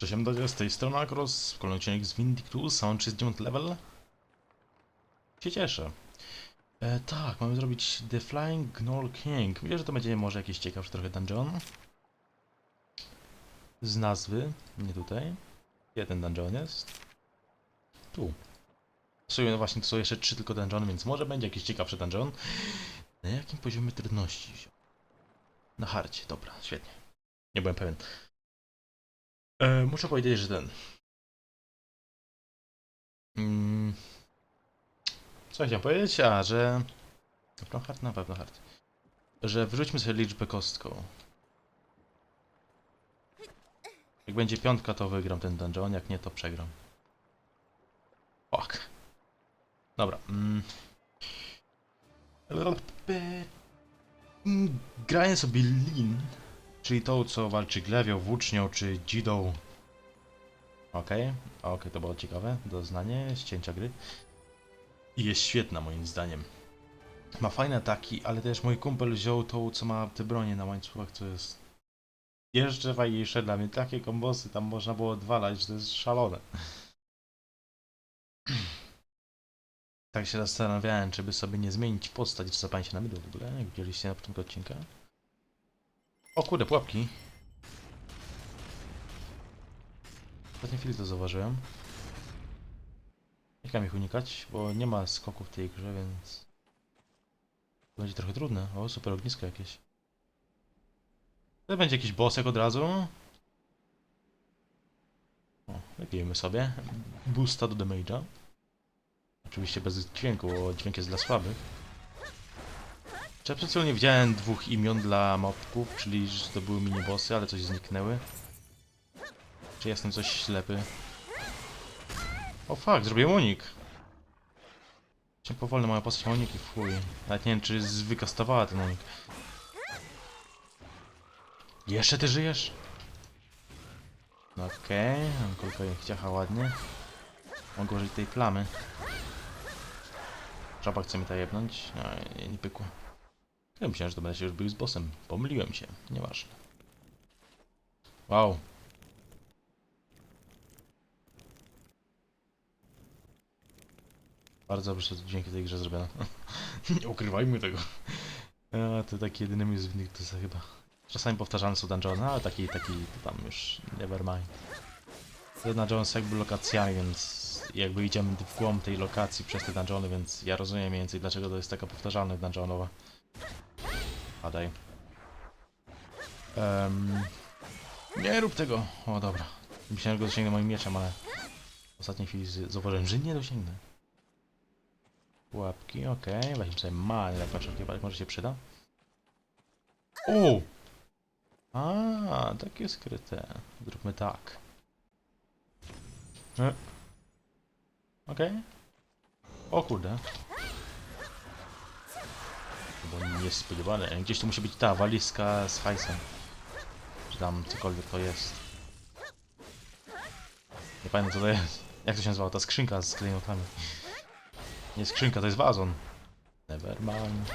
Cześć, to z tej strony Akros, kolejny odcinek z Vindictus, są 39 level. Się cieszę. E, tak, mamy zrobić The Flying Gnoll King. Myślę, że to będzie może jakiś ciekawszy trochę dungeon. Z nazwy, nie tutaj. Ten dungeon jest? Tu. W sumie no właśnie to są jeszcze trzy tylko dungeony, więc może będzie jakiś ciekawszy dungeon. Na jakim poziomie trudności? Na hardzie, dobra, świetnie. Nie byłem pewien. E, muszę powiedzieć, że ten. Mm, co chciałem powiedzieć? A, że. Na pewno hard, na pewno hard. Że wrzućmy sobie liczbę kostką. Jak będzie piątka, to wygram ten dungeon, jak nie, to przegram. Fuck. Dobra. Mm. Grałem sobie Lin, czyli tą, co walczy Glewią, Włócznią czy Dzidą. Okej, okej, to było ciekawe doznanie z cięcia gry. I jest świetna moim zdaniem. Ma fajne ataki, ale też mój kumpel wziął tą, co ma te bronie na łańcuchach, co jest jeszcze fajniejsze dla mnie. Takie kombosy tam można było odwalać, to jest szalone. Tak się zastanawiałem, czy by sobie nie zmienić postać, czy zapalić się na mydło w ogóle, jak widzieliście na początku odcinka. O kurde, pułapki. W ostatniej chwili to zauważyłem. Jak mam ich unikać, bo nie ma skoków w tej grze, więc... To będzie trochę trudne. O, super ognisko jakieś. To będzie jakiś bossek od razu. O, wybijemy sobie. Boosta do damage'a. Oczywiście bez dźwięku, bo dźwięk jest dla słabych. Ja przed chwilą nie widziałem dwóch imion dla mobków, czyli że to były minibossy, ale coś zniknęły. Czy jestem coś ślepy? O fuck, zrobiłem unik. Cię powolny moja postać ma uniki, fuj. Nawet nie wiem, czy wykastowała ten unik. Jeszcze ty żyjesz? No Okej, okay. kulka ich ciacha ładnie. Mogę użyć tej plamy. Żaba chce mi to jebnąć. No, nie, nie pykło. Ja myślałem, że to będę się już bił z bossem. Pomyliłem się. Nieważne. Wow. Bardzo dobrze dzięki tej grze zrobione. nie ukrywajmy tego. A, to taki jedyny minus w Invictusa chyba. Czasami powtarzane są dungeony, ale taki, taki, to tam już never mind. Te dungeony są jakby lokacjami, więc jakby idziemy w głąb tej lokacji przez te dungeony, więc ja rozumiem mniej więcej dlaczego to jest taka powtarzalność dungeonowa. Padaj. Um, nie rób tego! O dobra. Myślałem, że go dosięgnę moim mieczem, ale w ostatniej chwili zauważyłem, że nie dosięgnę. Łapki, okej. Weźmy sobie mały lepaczek, może się przyda. O! A, takie skryte. Zróbmy tak. E. Okej. O kurde. Chyba niespodziewane. Gdzieś tu musi być ta walizka z hajsem. Czy tam cokolwiek to jest. Nie pamiętam co to jest. Jak to się nazywa? Ta skrzynka z klejnotami. Nie skrzynka, to jest wazon. Nevermind.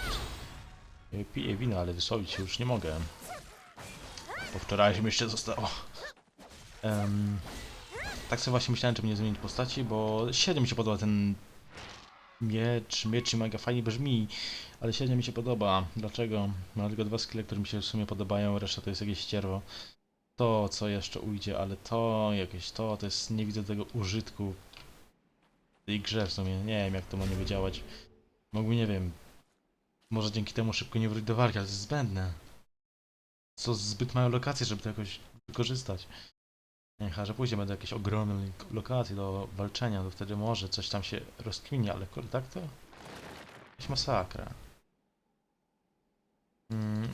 Piję wino, ale wysłowić się już nie mogę. Po wczorajszym jeszcze zostało. Em, tak sobie właśnie myślałem, czy mnie zmienić postaci, bo średnio mi się podoba ten miecz, miecz i mega fajnie brzmi, ale średnio mi się podoba. Dlaczego? Mam tylko dwa skille, które mi się w sumie podobają, reszta to jest jakieś ścierwo. To, co jeszcze ujdzie, ale to, jakieś to, to jest, nie widzę tego użytku w tej grze w sumie. Nie wiem, jak to ma nie wydziałać. Mógłby, nie wiem, może dzięki temu szybko nie wrócić do walki, ale to jest zbędne. Co zbyt małe lokacje, żeby to jakoś wykorzystać. Nie, chyba, że później będą jakieś ogromne lokacje do walczenia, to wtedy może coś tam się rozkminie, ale kurde, tak to? Jakaś masakra. Mm.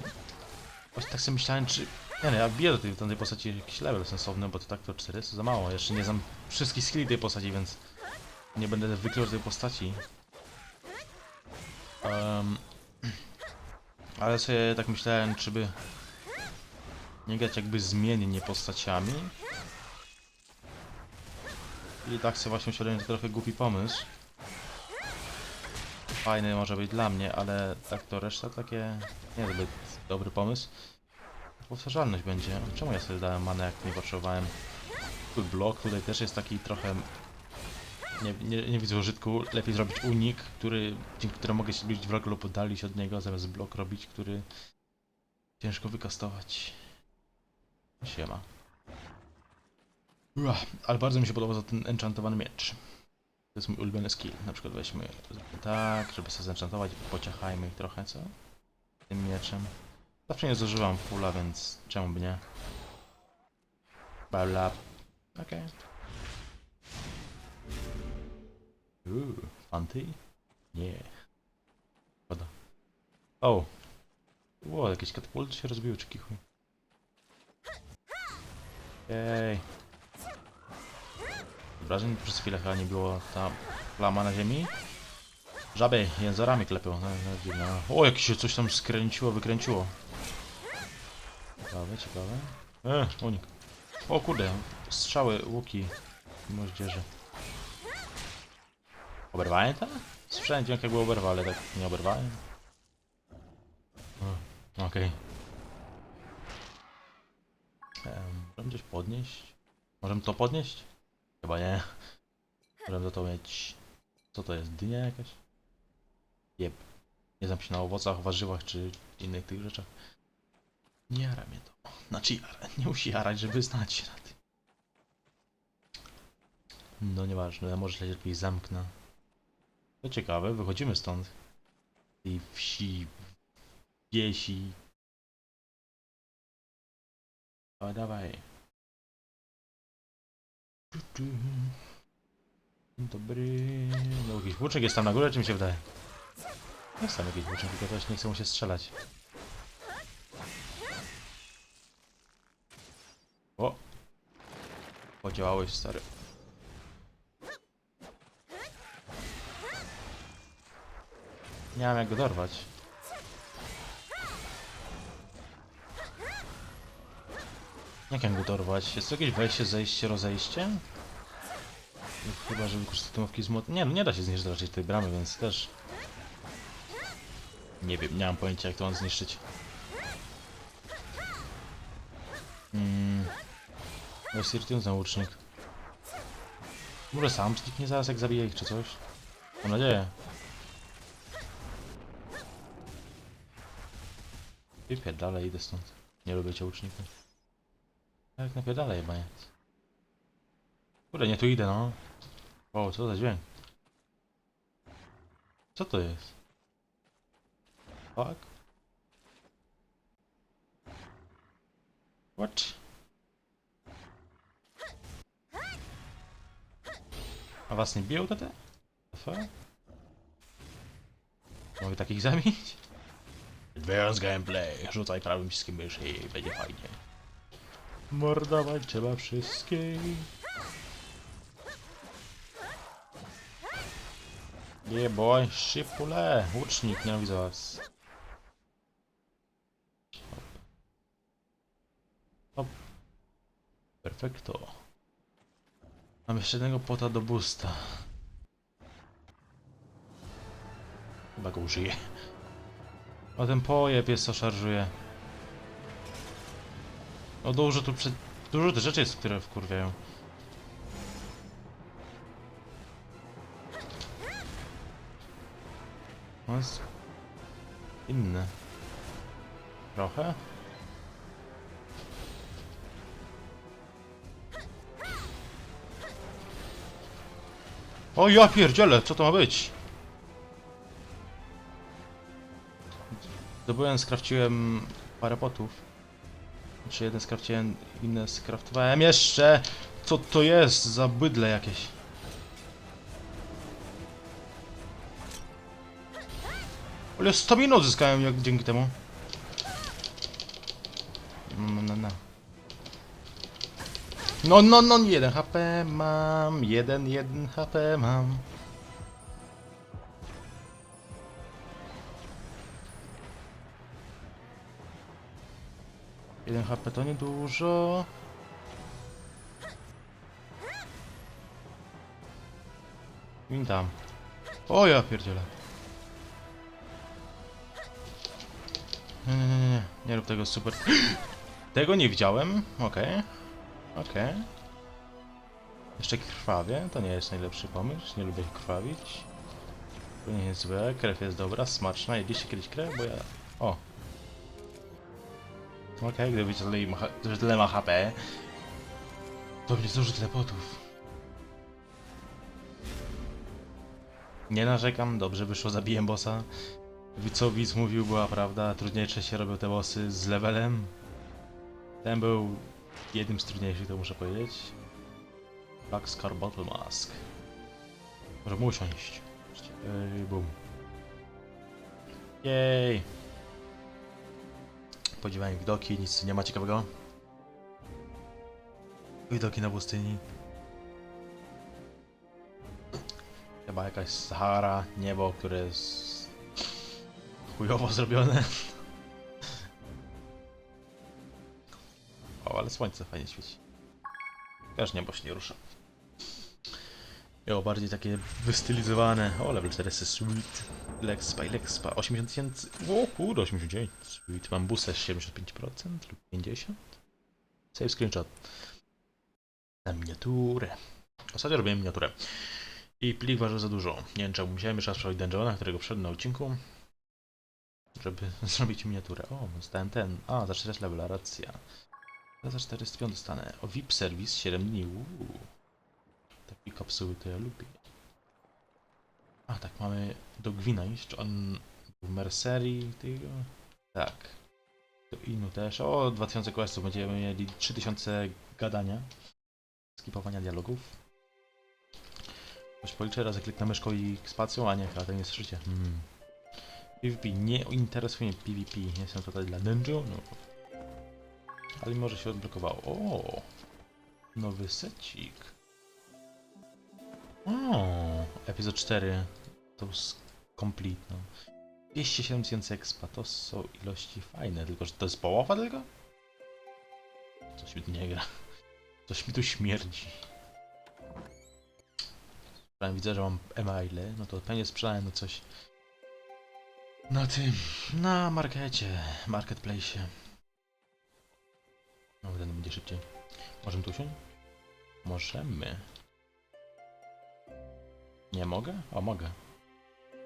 Właśnie tak sobie myślałem, czy... Nie no, ja wbiję do tej, tej postaci jakiś level sensowny, bo to tak to 400 za mało. Jeszcze nie znam wszystkich skilli tej postaci, więc... Nie będę wykrył tej postaci. Em, ale sobie tak myślałem, czy by... Nie grać jakby zmiennie postaciami. I tak sobie właśnie uświadomiłem, to trochę głupi pomysł. Fajny może być dla mnie, ale tak to reszta takie niezbyt dobry pomysł. Powtarzalność będzie. Czemu ja sobie dałem manę jak nie potrzebowałem? Blok tutaj też jest taki trochę... Nie, nie, nie widzę użytku. Lepiej zrobić unik, który, dzięki któremu mogę się zbliżyć wroga lub oddalić od niego, zamiast blok robić, który ciężko wykastować. Siema. Ua, ale bardzo mi się podoba za ten enchantowany miecz. To jest mój ulubiony skill. Na przykład weźmy tak, żeby sobie zenchantować, pociachajmy ich trochę, co? Tym mieczem. Zawsze nie zużywam fulla, więc czemu by nie? Bla. Okej. Uuu, fanty? Nie. Szkoda. O! Ło, jakieś katapulty się rozbiły, czy kichuj. Ej. Przez chwilę chyba nie było ta plama na ziemi. Żaby jęzorami klepią. No, no. O, jak się coś tam skręciło, wykręciło. Ciekawe, ciekawe. E, unik. O kurde, strzały, łuki i moździerze. Oberwałem to? Słyszałem dźwięk jakby oberwał, ale tak nie oberwałem. O, Okej. Em, Możemy gdzieś podnieść? Możemy to podnieść? Chyba nie. Możemy za to mieć... Co to jest? Dynia jakaś? Jeb. Nie znam się na owocach, warzywach czy innych tych rzeczach. Nie jara mnie to. Znaczy jara. Nie musi jarać, żeby znać się na tym. No nieważne, może się lepiej zamknę. To ciekawe, wychodzimy stąd. Tej wsi, wiesi. Dawaj, dawaj. Dobry. No jakiś włóczek jest tam na górze, czy mi się wydaje? Jest tam jakiś włóczek, tylko też nie chcę mu się strzelać. O! Podziałałeś, stary. Nie mam jak go dorwać. Jak mam go dorwać? Jest to jakieś wejście, zejście, rozejście? Chyba, że wykorzystać tymówki z młot... Nie, no nie da się zniszczyć raczej tej bramy, więc też... Nie wiem, nie mam pojęcia jak to mam zniszczyć. To jest irytujący łucznik. Może sam kliknie zaraz jak zabije ich czy coś? Mam nadzieję. Wypierdalaj, idę stąd. Nie lubię cię łuczników. Tak, napierdalaj jebanie. Kurde, nie tu idę, no. O, co za dźwięk? Co to jest? Fuck? What? A was nie biją te? te? Fuck? Mogę takich zabić? Advanced gameplay. Rzucaj prawym przyciskiem myszy i będzie fajnie. Mordować trzeba wszystkich. Nie boy, szybule. Łucznik, nienawidzę was. Hop. Perfekto. Mam jeszcze jednego pota do boosta. Chyba go użyję. O ten pojeb jest co szarżuje. No dużo tu przed... Dużo tych rzeczy jest, które wkurwiają. No jest... Inne. Trochę? O ja pierdzielę, co to ma być? Zdobyłem, skrafciłem parę potów. Czy jeden skrafciłem, inne skraftowałem jeszcze! Co to jest za bydle jakieś? Ale stamina odzyskałem jak dzięki temu. No, no, no. No, no, no, jeden HP mam, jeden, jeden HP mam. Jeden HP to niedużo. Win tam. O ja pierdzielę. Nie, nie, nie, nie, nie rób tego super. Tego nie widziałem. Okej. Okej. Jeszcze krwawie, to nie jest najlepszy pomysł, nie lubię krwawić. To nie jest złe, krew jest dobra, smaczna. Jedliście kiedyś krew? Bo ja... O! Okej, gdyby tyle ma, tyle ma HP, to mnie zuży tyle potów. Nie narzekam, dobrze wyszło, zabiłem bossa. Co widz mówił, była prawda, trudniejsze się robią te bossy z levelem. Ten był jednym z trudniejszych, to muszę powiedzieć. Black Scar Bottle Mask. Możemy usiąść. Ej, bum. Jej. Podziwiałem widoki, nic nie ma ciekawego. Widoki na pustyni. Chyba jakaś Sahara, niebo, które jest chujowo zrobione. O, ale słońce fajnie świeci. Też niebo się nie rusza. Jo, bardziej takie wystylizowane. O, level 400 sweet. Lexpa i Lexpa. 80 tysięcy. O kurde, 89. Sweet. Mam busę 75% lub 50%. Save screenshot. Na miniaturę. Ostatnio robiłem miniaturę. I plik ważył za dużo. Nie wiem czemu. Musiałem jeszcze raz sprawdzić dungeona, którego wszedłem na odcinku. Żeby zrobić miniaturę. O, dostałem ten. A, za 4 levela, racja. Ja za 405 dostanę. O, VIP serwis 7 dni. Uuu. Takie kapsuły to ja lubię. A tak, mamy do Gwina. Czy on w Mercerii tego? Tak. Do Inu też. O, 2000 questów. Będziemy mieli 3000 gadania. Skipowania dialogów. Coś policzę, raz kliknę myszką i spacją, a nie, to nie słyszycie. Hmm. PvP. Nie interesuje mnie PvP. Jestem tutaj dla dungeonu. Ale może się odblokowało. O! Nowy secik. O! Epizod 4. To jest complete, no. 207 tysięcy expa. To są ilości fajne, tylko że to jest połowa tylko? Coś mi tu nie gra. Coś mi tu śmierdzi. Widzę, że mam emaile, no to pewnie sprzedałem no coś na tym, na markecie, marketplace. No, ten będzie szybciej. Możemy tu usiąść? Możemy. Nie mogę? O, mogę.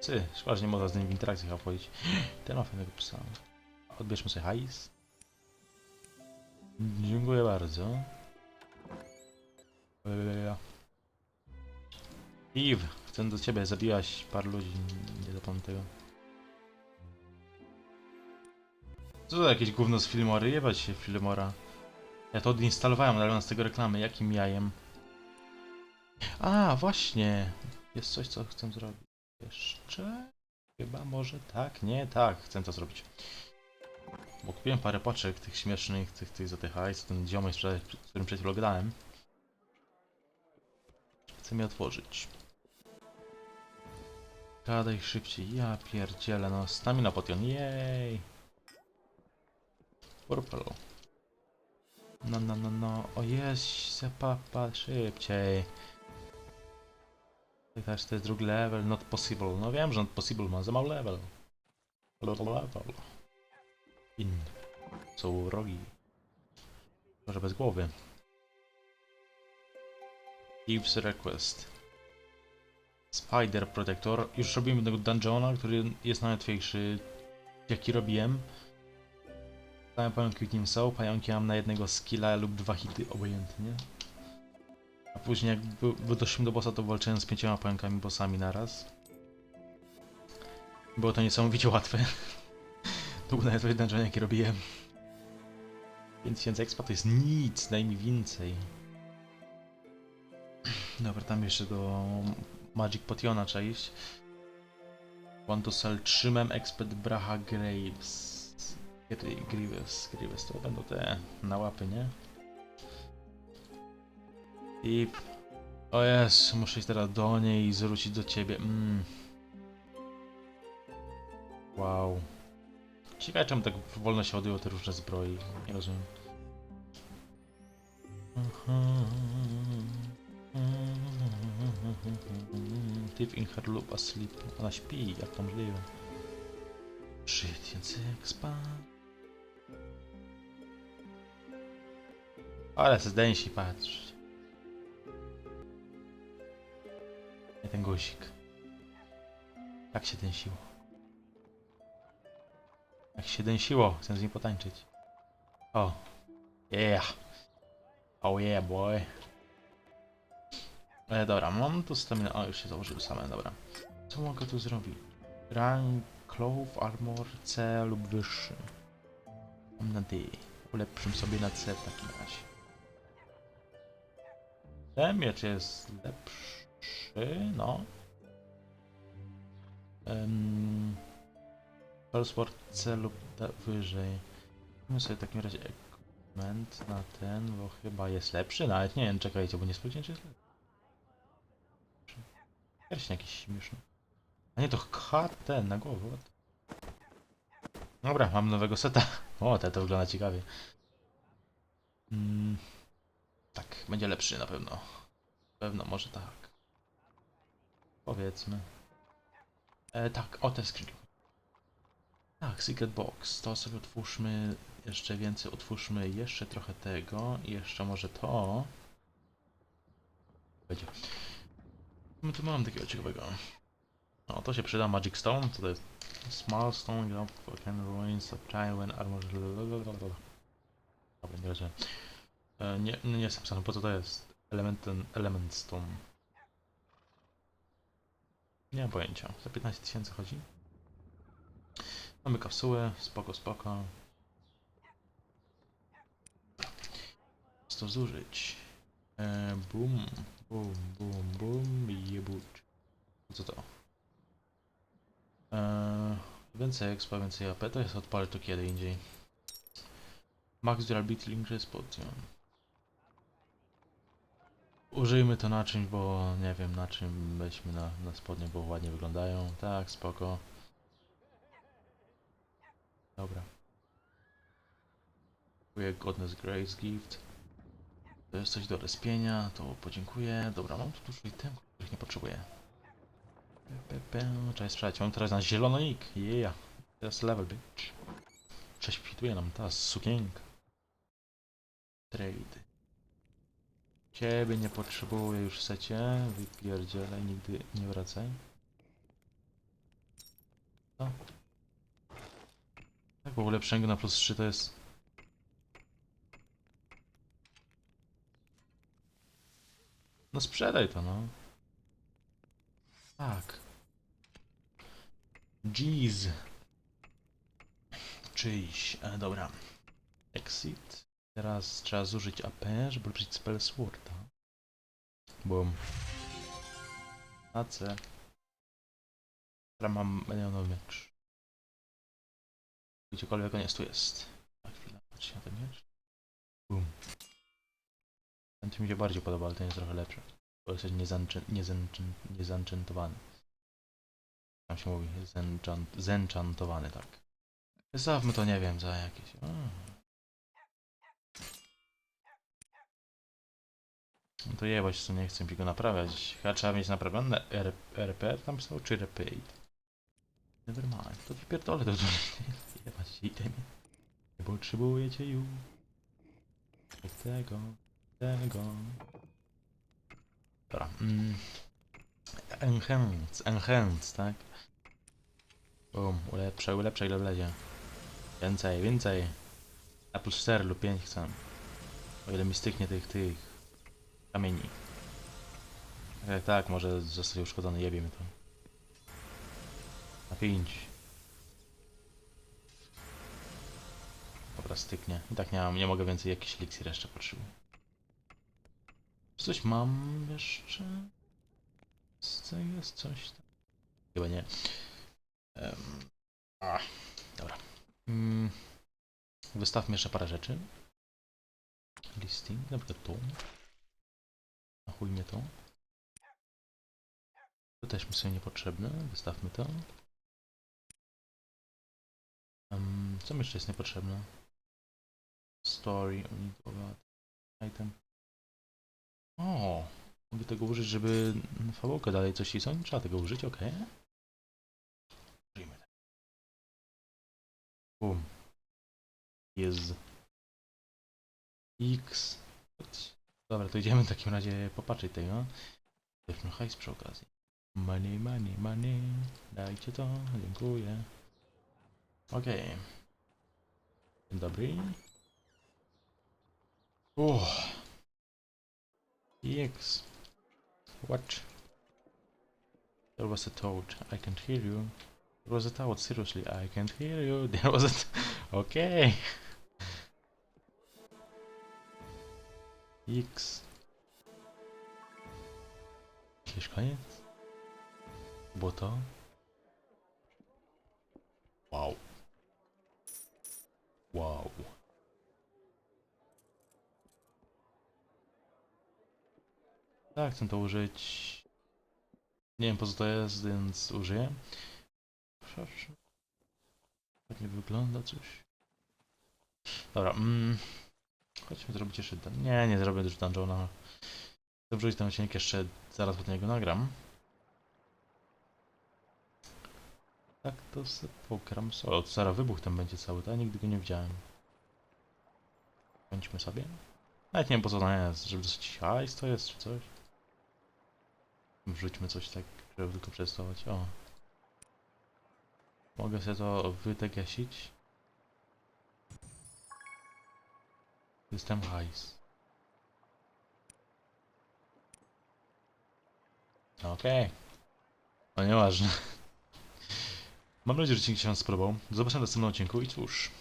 Ty, szkoda, że nie można z nim w interakcjach opowiedzieć. Ten ma fajnego psa. Odbierzmy sobie hajs. Dziękuję bardzo. Eve, chcę do ciebie, zabiłaś paru ludzi, nie zapomnę tego. Co to jakieś gówno z Filmory? Jebać się Filmora. Ja to odinstalowałem, ale mam z tego reklamy. Jakim jajem? A, właśnie. Jest coś, co chcę zrobić. Jeszcze? Chyba może tak? Nie, tak. Chcę to zrobić. Bo kupiłem parę paczek tych śmiesznych, tych, tych za tych hajs, ten ziomek, z którym przed chwilą gadałem. Chcę je otworzyć. Gadaj szybciej. Ja pierdzielę, no. Stamina potion. Jej. Purple. No, no, no, no. O jest, zapapa, szybciej. Też to jest drugi level, not possible. No wiem, że not possible ma za mały level. Level, level. In. Są rogi. Może bez głowy. Gives request. Spider Protector. Już robimy tego dungeona, który jest najłatwiejszy, jaki robiłem. Same pająki nim są, pająki mam na jednego skilla lub dwa hity obojętnie. A później jak by- doszliśmy do bossa, to walczyłem z pięcioma pająkami bossami naraz. Było to niesamowicie łatwe. to był najłatwiejszy dungeon jaki robiłem. 5000 expa to jest nic, daj mi więcej. Dobra, tam jeszcze do Magic Potiona trzeba iść. Want to sell 3 mem expert Braha Graves. Grievous, Grievous to będą te na łapy, nie? I... O jest, muszę iść teraz do niej i zwrócić do ciebie. Mm. Wow. Ciekawe czemu tak wolno się ładują te różne zbroi. Nie rozumiem. Thief in her loop asleep. Ona śpi, jak to możliwe? 3000 expa. Ale se zdejmij patrz. Guzik. Jak się dęsiło? Jak się dęsiło? Chcę z nim potańczyć. O. Yeah. Oh yeah, boy. E, dobra, mam tu stamina. O, już się założyły same, dobra. Co mogę tu zrobić? Rank, Clove, Armor, C lub wyższy. Mam na D. Ulepszym sobie na C w takim razie. Ten miecz jest lepszy, no. Um, Sport C wyżej. Mamy sobie w takim razie equipment na ten, bo chyba jest lepszy. Nawet nie wiem, czekajcie, bo nie sprawdziłem, czy jest lepszy. Pierścień jakiś śmieszny. A nie, to K ten na głowę. Dobra, mam nowego seta. O, ten to wygląda ciekawie. Mm, tak, będzie lepszy na pewno. Pewno, może tak. Powiedzmy. E, tak, o te skrzynki. Tak, Secret Box. To sobie otwórzmy jeszcze więcej. Otwórzmy jeszcze trochę tego. I jeszcze może to. Będzie. No tu mam takiego ciekawego. No, to się przyda Magic Stone. To jest? Small Stone, Grab, Can Ruins of Child when Armor. Dobra, nie rozumiem. E, nie, nie jest napisane, po co to jest? Element, element Stone. Nie mam pojęcia. Za 15 tysięcy chodzi. Mamy kapsułę, spoko, spoko. Co to zużyć? E, boom, boom, boom, boom, jebuć. Co to? E, więcej expa, więcej AP, to jest odpalę to kiedy indziej. Max Durability Increase Potion. Użyjmy to na czymś, bo nie wiem na czym weźmy na, na spodnie, bo ładnie wyglądają. Tak, spoko. Dobra. Dziękuję, Godness Grace Gift. To jest coś do respienia, to podziękuję. Dobra, mam tu dużo itemów, których nie potrzebuję. Trzeba sprzedać. Mam teraz na zielono nick. Yeah. Teraz level, bitch. Prześwituje nam ta sukienka. Trade. Ciebie nie potrzebuję już w secie. Wypierdzielaj, nigdy nie wracaj. Co? Tak, bo ulepszenie na plus 3 to jest... No sprzedaj to, no. Tak. Jeez. Czyjś. E, dobra. Exit. Teraz trzeba zużyć AP, żeby użyć spell Sworda. Boom. AC. Teraz mam milionowy miecz. Gdziekolwiek on jest, tu jest. Na chwilę, patrzcie na ten miecz. Boom. Ten tu mi się bardziej podoba, ale ten jest trochę lepszy. Bo jest niezanczentowany. Tam się mówi, zenchant, zenchantowany, tak. Zostawmy to, nie wiem, za jakieś... O. No to jebać, co nie chcę mi go naprawiać. Chyba trzeba mieć naprawione RPR tam są, czy repaid? Nevermind, to wypierdolę to Jebać się itemie. Nie potrzebujecie już. Tego, tego. Dobra. Mm. Enhance, enhance, tak? Bum, ulepszaj, ulepszaj ile wlezie. Więcej, więcej. Plus 4 lub 5 chcę. O ile mi styknie tych, tych kamieni. Tak, tak, może zostać uszkodzony, jebie mi to. Na 5. Dobra, styknie. I tak nie, mam, nie mogę więcej jakiś eliksir jeszcze potrzebuję. Coś mam jeszcze? Tego jest coś tam? Chyba nie. Um, a, dobra. Mm, wystawmy jeszcze parę rzeczy. Listing, na przykład tu. Na chuj mnie to. To też mi są niepotrzebne. Wystawmy to. Um, co mi jeszcze jest niepotrzebne? Story, item. O, mogę tego użyć, żeby fabułkę dalej coś cisnąć? Trzeba tego użyć, ok. Użyjmy. Boom. Jest. X. Dobra, to idziemy w takim razie popatrzeć tego. Weźmy hajs przy okazji. Money, money, money. Dajcie to, dziękuję. Okej. Dzień dobry. Uff. EX. What? There was a toad. I can't hear you. There was a toad. Seriously, I can't hear you. There was a. Okay. X. Jakiś koniec? Było to? Wow. Wow. Tak, chcę to użyć. Nie wiem po co to jest, więc użyję. Proszę. Tak nie wygląda coś. Dobra, mm. Chodźmy zrobić jeszcze ten. Nie, nie zrobię już dungeona. Chcę wrzucić ten odcinek jeszcze zaraz po niego nagram. Tak to sobie pokram solo. To zaraz wybuch tam będzie cały, to ja nigdy go nie widziałem. Kończmy sobie. Nawet nie wiem po co to jest, żeby dosyć hajs to jest czy coś. Wrzućmy coś tak, żeby tylko przetestować. O. Mogę sobie to wydegasić. System hajs. Okej. No nieważne. Mam nadzieję, że odcinek się Wam spodobał. Zobaczmy w następnym odcinku i cóż.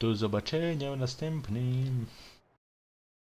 Do zobaczenia w następnym.